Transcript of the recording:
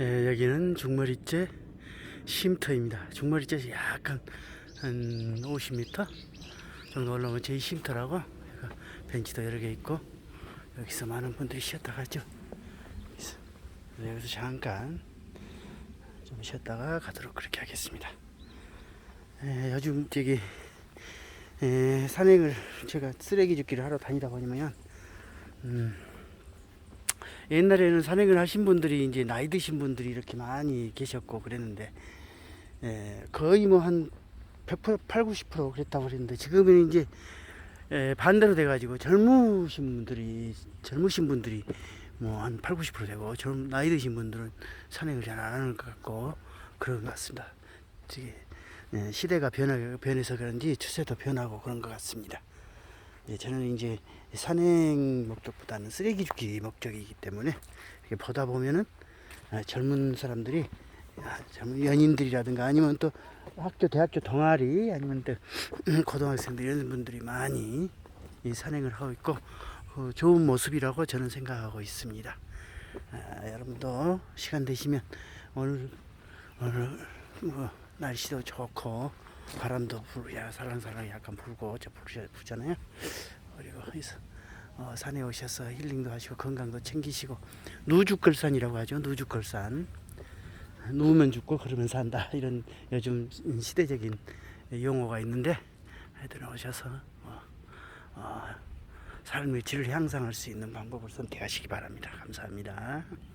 예, 여기는 중머리째 쉼터입니다. 중머리째 약간 한 50m 정도 올라오면 제 쉼터라고 벤치도 여러 개 있고 여기서 많은 분들이 쉬었다 가죠. 여기서 잠깐 좀 쉬었다가 가도록 그렇게 하겠습니다. 예, 요즘 저기 예, 산행을 제가 쓰레기 줍기를 하러 다니다 보면 음, 옛날에는 산행을 하신 분들이 이제 나이 드신 분들이 이렇게 많이 계셨고 그랬는데 예, 거의 뭐 한 100%, 8, 90% 그랬다고 그랬는데 지금은 이제 예, 반대로 돼가지고 젊으신 분들이 젊으신 분들이 뭐 한 8, 90% 되고 젊 나이 드신 분들은 산행을 잘 안 하는 것 같고 그런 것 같습니다. 저기 예, 시대가 변하, 변해서 그런지 추세도 변하고 그런 것 같습니다. 예, 저는 이제 산행 목적보다는 쓰레기 줍기 목적이기 때문에 이렇게 보다 보면은 아, 젊은 사람들이 아, 젊은 연인들이라든가 아니면 또 학교 대학교 동아리 아니면 또 고등학생들 이런 분들이 많이 이 산행을 하고 있고 어, 좋은 모습이라고 저는 생각하고 있습니다. 아, 여러분도 시간 되시면 오늘 오늘 뭐 날씨도 좋고 바람도 불, 야 살랑살랑 약간 불고 저 불- 불잖아요. 그리고 어, 산에 오셔서 힐링도 하시고 건강도 챙기시고 누죽걸산이라고 하죠. 누죽걸산. 누우면 죽고 걸으면 산다 이런 요즘 시대적인 용어가 있는데 하여튼 오셔서 어, 어, 삶의 질을 향상할 수 있는 방법을 선택하시기 바랍니다. 감사합니다.